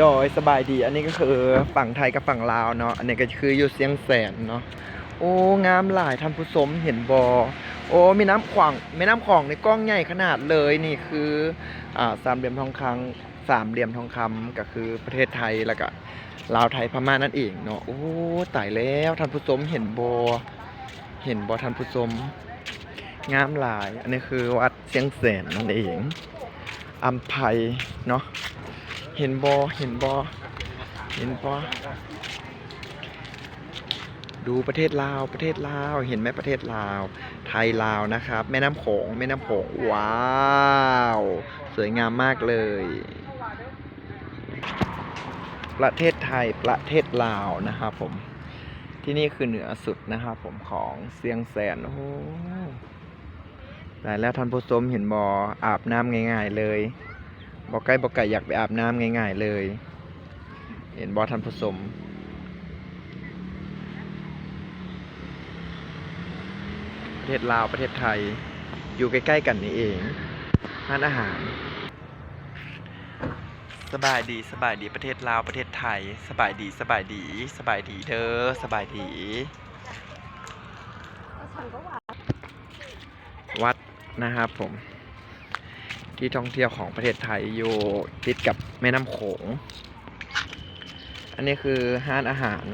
โดยสบายดี อันนี้ก็คือฝั่งไทยกับฝั่งลาวเนาะ อันนี้ก็คืออยู่เสียงแสนเนาะ โอ้ งามหลายท่านผู้ชมเห็นบอโอ้มีน้ำขวางแม่น้ำของในกล้องใหญ่ขนาดเลยนี่คืออ่าสามเหลี่ยมทองคำสามเหลี่ยมทองคำก็คือประเทศไทยแล้วก็ลาวไทยพม่านั่นเองเนาะ โอ้ตายแล้วท่านผู้ชมเห็นบอเห็นบอท่านผู้ชมงามหลาย อันนี้คือวัดเสียงแสนนั่นเองอัมภัยเนาะ เห็นบอเห็นบอเห็นบอดูประเทศลาวประเทศลาวเห็นไหมประเทศลาว ไทยลาวนะครับ แม่น้ำโขงแม่น้ำโขงว้าว สวยงามมากเลย ประเทศไทยประเทศลาวนะครับผมที่นี่คือเหนือสุดนะครับผมของเสียงแสนโอ้โหแต่แล้วท่านผู้ชมเห็นบออาบน้ำง่าย ๆเลย บอกไก่บอกไก่อยากไปอาบน้ำง่าย ๆ เลย เห็นบอท่านผู้ชมประเทศลาวประเทศไทยอยู่ใกล้ ๆ กันนี่เองร้านอาหาร สบายดีสบายดีประเทศลาวประเทศไทย สบายดีสบายดี สบายดีเด้อสบายดี วัดนะครับผม ที่ท่องเที่ยวของประเทศไทยอยู่ติดกับแม่น้ำโขง อันนี้คือห้านอาหาร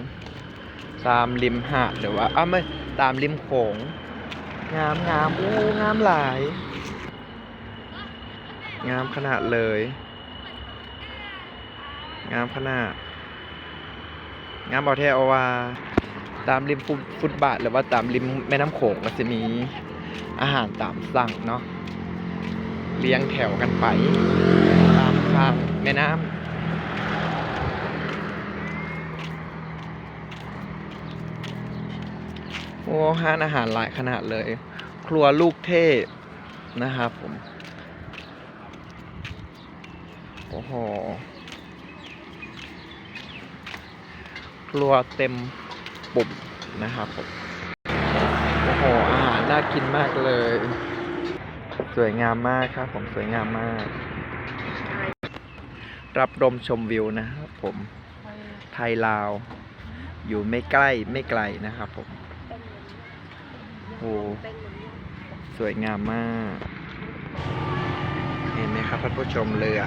ตามริมหาดหรือว่าอ้าวไม่ตามริมโขง งามงามโอ้งามหลาย งามขนาดเลย งามขนาด งามเอาแท้เอวาตามริมฟุตบาทหรือว่าตามริมแม่น้ำโขงก็จะมีอาหารตามสั่งเนาะ เลี้ยงแถวกันไป ตามข้างแม่น้ำโอ้ห้านอาหารหลายขนาดเลย ครัวลูกเทพนะครับผม โอ้โห ครัวเต็มปุ่มนะครับผม โอ้โห อาหารน่ากินมากเลย สวยงามมากครับ ผมสวยงามมาก รับลมชมวิวนะครับผมไทยลาว อยู่ไม่ใกล้ไม่ไกลนะครับผมโอ้สวยงามมาก เห็นไหมครับท่านผู้ชมเรือ